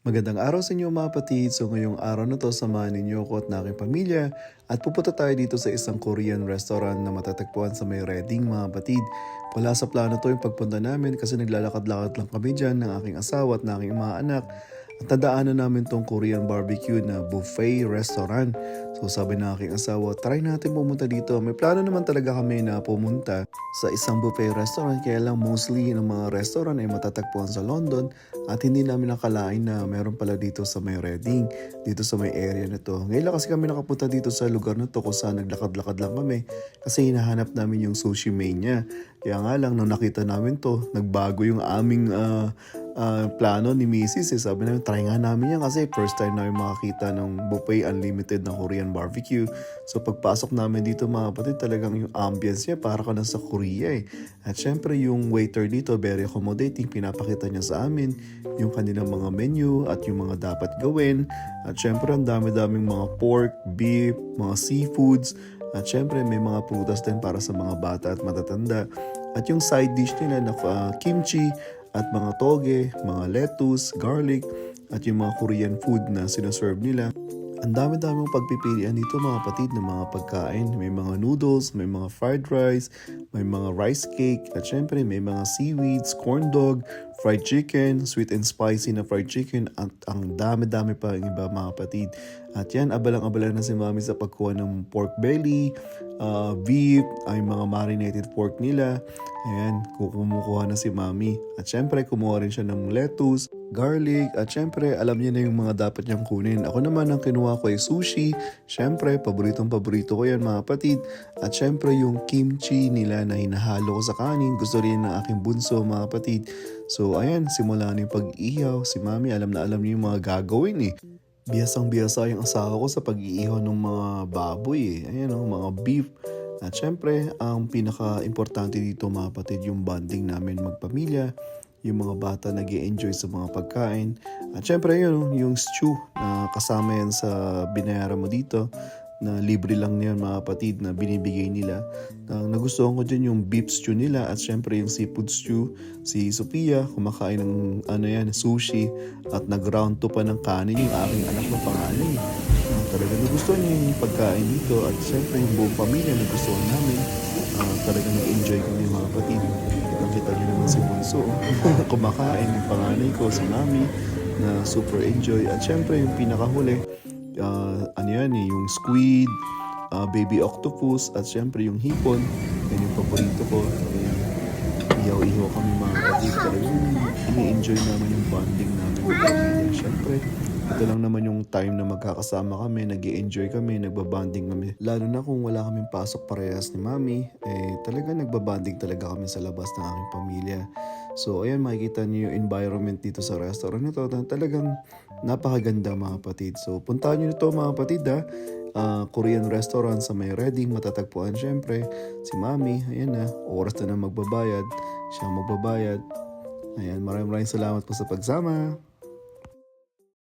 Magandang araw sa inyo mga kapatid. So ngayong araw na to, samahan ninyo ako at na aking pamilya at pupunta tayo dito sa isang Korean restaurant na matatagpuan sa may Reading mga kapatid. Wala sa plano to yung pagpunta namin kasi naglalakad-lakad lang kami dyan ng aking asawa at ng aking mga anak. At tadaanan namin tong Korean barbecue na buffet restaurant. So sabi ng aking asawa, try natin pumunta dito. May plano naman talaga kami na pumunta sa isang buffet restaurant. Kaya lang mostly ng mga restaurant ay matatagpuan sa London. At hindi namin nakalain na meron pala dito sa may Reading. Dito sa may area na to. Ngayon lang kasi kami nakapunta dito sa lugar na to kung saan naglakad-lakad lang kami. Kasi hinahanap namin yung sushi mania. Kaya nga lang, nung nakita namin to, nagbago yung aming ah, ah, plano ni Mrs. Eh. Sabi namin, try nga namin yan kasi first time namin makakita ng buffet unlimited na Korean barbecue. So pagpasok namin dito mga kapatid, talagang yung ambience niya para ka sa Korea eh. At syempre yung waiter dito, very accommodating, pinapakita niya sa amin yung kanilang mga menu at yung mga dapat gawin. At syempre ang dami-daming mga pork, beef, mga seafoods. At syempre may mga prutas din para sa mga bata at matatanda. At yung side dish nila na ah, kimchi at mga toge, mga lettuce, garlic, at yung mga Korean food na sinaserve nila. Ang dami-dami mong pagpipilian dito mga kapatid ng mga pagkain. May mga noodles, may mga fried rice, may mga rice cake, at syempre may mga seaweeds, corn dog, fried chicken, sweet and spicy na fried chicken, at ang dami-dami pa ang iba mga kapatid. At yan, abalang-abala na si mami sa pagkuha ng pork belly, uh, beef, ay mga marinated pork nila. Ayan, kukumukuha na si mami. At syempre, kumuha rin siya ng lettuce, garlic, at syempre, alam niya na yung mga dapat niyang kunin. Ako naman, ang kinuha ko ay sushi. Syempre, paboritong paborito ko yan mga kapatid. At syempre, yung kimchi nila na hinahalo ko sa kanin. Gusto rin ng aking bunso mga kapatid. So, ayan, simula na yung pag-ihaw. Si mami, alam na alam niya yung mga gagawin eh. Biyasang biyasa yung asawa ko sa pag-iihaw ng mga baboy eh. Ayan o, mga beef. At syempre, ang pinaka-importante dito mga kapatid, yung bonding namin magpamilya, yung mga bata nag enjoy sa mga pagkain. At syempre yun, yung stew na kasama yan sa binayaran mo dito na libre lang niyan mga kapatid na binibigay nila. Ang nagustuhan ko dyan yung beef stew nila at syempre yung seafood stew. Si Sophia kumakain ng ano yan, sushi at nag-round to pa ng kanin yung aking anak na panganay. Uh, talaga nagustuhan niya yung pagkain dito at syempre yung buong pamilya nagustuhan namin. Uh, talaga nag-enjoy kami mga kapatid. Si Bunso. kumakain yung panganay ko, si Mami na super enjoy. At syempre yung pinakahuli, uh, ano yan eh, yung squid, uh, baby octopus, at syempre yung hipon. Yan yung paborito ko. Ayan. Ihaw-ihaw kami mga kapatid. Talagang ini-enjoy naman yung bonding namin. Syempre, ito lang naman yung time na magkakasama kami, nag enjoy kami, nagbabanding kami. Lalo na kung wala kaming pasok parehas ni mami, eh talaga nagbabanding talaga kami sa labas ng aking pamilya. So ayan makikita niyo yung environment dito sa restaurant na to talagang napakaganda mga kapatid. So puntahan niyo to mga kapatid ha. Ah, Korean restaurant sa may Reading, matatagpuan syempre. Si Mami, ayan na, oras na na magbabayad. Siya magbabayad. Ayan, maraming maraming salamat po sa pagsama.